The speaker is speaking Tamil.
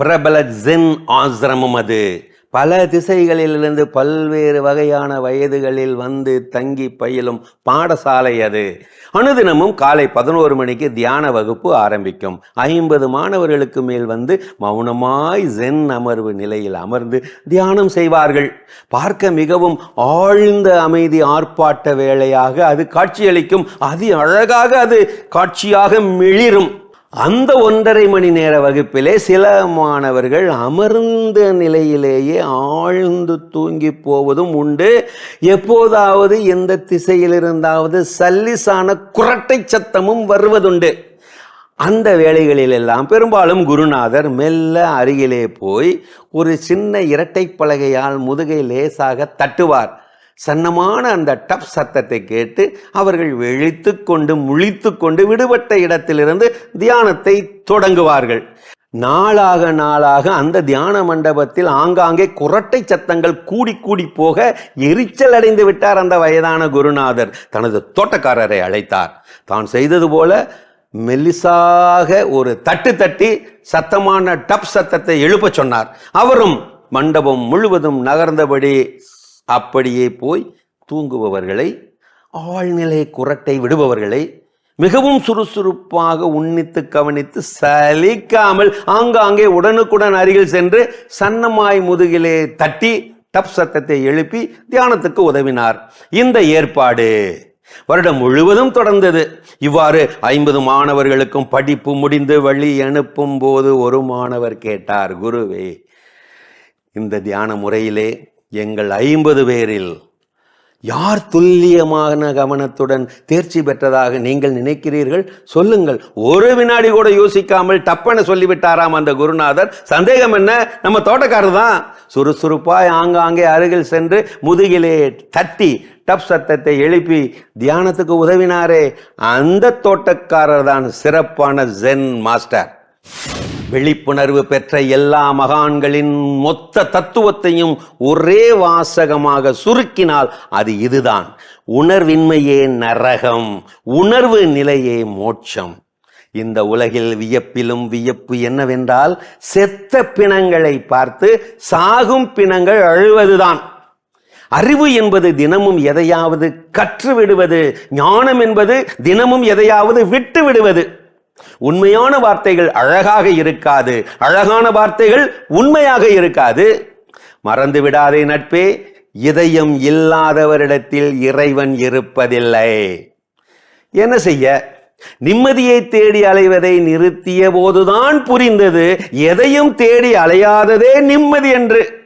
பிரபல ஜென் ஆசிரமம் அது. பல திசைகளிலிருந்து பல்வேறு வகையான வயதுகளில் வந்து தங்கி பயிலும் பாடசாலை அது. அனுதினமும் காலை பதினோரு மணிக்கு தியான வகுப்பு ஆரம்பிக்கும். ஐம்பது மாணவர்களுக்கு மேல் வந்து மௌனமாய் ஜென் அமர்வு நிலையில் அமர்ந்து தியானம் செய்வார்கள். பார்க்க மிகவும் ஆழ்ந்த அமைதி ஆர்ப்பாட்ட வேளையாக அது காட்சியளிக்கும். அதி அழகாக அது காட்சியாக மிளிரும். அந்த ஒன்றரை மணி நேர வகுப்பிலே சில மாணவர்கள் அமர்ந்த நிலையிலேயே ஆழ்ந்து தூங்கி போவதும் உண்டு. எப்போதாவது எந்த திசையிலிருந்தாவது சல்லிசான குரட்டை சத்தமும் வருவதுண்டு. அந்த வேளைகளில் எல்லாம் பெரும்பாலும் குருநாதர் மெல்ல அருகிலே போய் ஒரு சின்ன இரட்டை பலகையால் முதுகை லேசாக தட்டுவார். சன்னமான அந்த டப் சத்தத்தை கேட்டு அவர்கள் வெளித்து கொண்டு முழித்து கொண்டு விடுபட்ட இடத்திலிருந்து தியானத்தை தொடங்குவார்கள். நாளாக நாளாக அந்த தியான மண்டபத்தில் ஆங்காங்கே குரட்டை சத்தங்கள் கூடி கூடி போக எரிச்சல் அடைந்து விட்டார் அந்த வயதான குருநாதர். தனது தோட்டக்காரரை அழைத்தார். தான் செய்தது போல மெல்லிசாக ஒரு தட்டு தட்டி சத்தமான டப் சத்தத்தை எழுப்பச் சொன்னார். அவரும் மண்டபம் முழுவதும் நகர்ந்தபடி அப்படியே போய் தூங்குபவர்களை ஆழ்நிலை குரட்டை விடுபவர்களை மிகவும் சுறுசுறுப்பாக உன்னித்து கவனித்து சலிக்காமல் ஆங்காங்கே உடனுக்குடன் அருகில் சென்று சன்னமாய் முதுகிலே தட்டி டப் சத்தத்தை எழுப்பி தியானத்துக்கு உதவினார். இந்த ஏற்பாடு வருடம் முழுவதும் தொடர்ந்தது. இவ்வாறு ஐம்பது மாணவர்களுக்கும் படிப்பு முடிந்து வழி அனுப்பும் போது ஒரு மாணவர் கேட்டார் குருவே இந்த தியான முறையிலே எங்கள் ஐம்பது பேரில் யார் துல்லியமான கவனத்துடன் தேர்ச்சி பெற்றதாக நீங்கள் நினைக்கிறீர்கள்? சொல்லுங்கள். ஒரு வினாடி கூட யோசிக்காமல் டப்பென சொல்லிவிட்டாராம் அந்த குருநாதர். சந்தேகம் என்ன? நம்ம தோட்டக்காரர் தான் சுறுசுறுப்பாய் ஆங்காங்கே அருகில் சென்று முதுகிலே தட்டி டப் சத்தத்தை எழுப்பி தியானத்துக்கு உதவினாரே. அந்த தோட்டக்காரர் தான் சிறப்பான ஜென் மாஸ்டர். விழிப்புணர்வு பெற்ற எல்லா மகான்களின் மொத்த தத்துவத்தையும் ஒரே வாசகமாக சுருக்கினால் அது இதுதான். உணர்வின்மையே நரகம் உணர்வு நிலையே மோட்சம். இந்த உலகில் வியப்பிலும் வியப்பு என்னவென்றால் செத்த பிணங்களை பார்த்து சாகும் பிணங்கள் அழுவதுதான். அறிவு என்பது தினமும் எதையாவது கற்றுவிடுவது ஞானம் என்பது தினமும் எதையாவது விட்டு விடுவது உண்மையான வார்த்தைகள் அழகாக இருக்காது. அழகான வார்த்தைகள் உண்மையாக இருக்காது. மறந்து விடாதே நட்பே இதயம் இல்லாதவரிடத்தில் இறைவன் இருப்பதில்லை. என்ன செய்ய? நிம்மதியை தேடி அலைவதை நிறுத்திய போதுதான் புரிந்தது. எதையும் தேடி அலையாததே நிம்மதி என்று.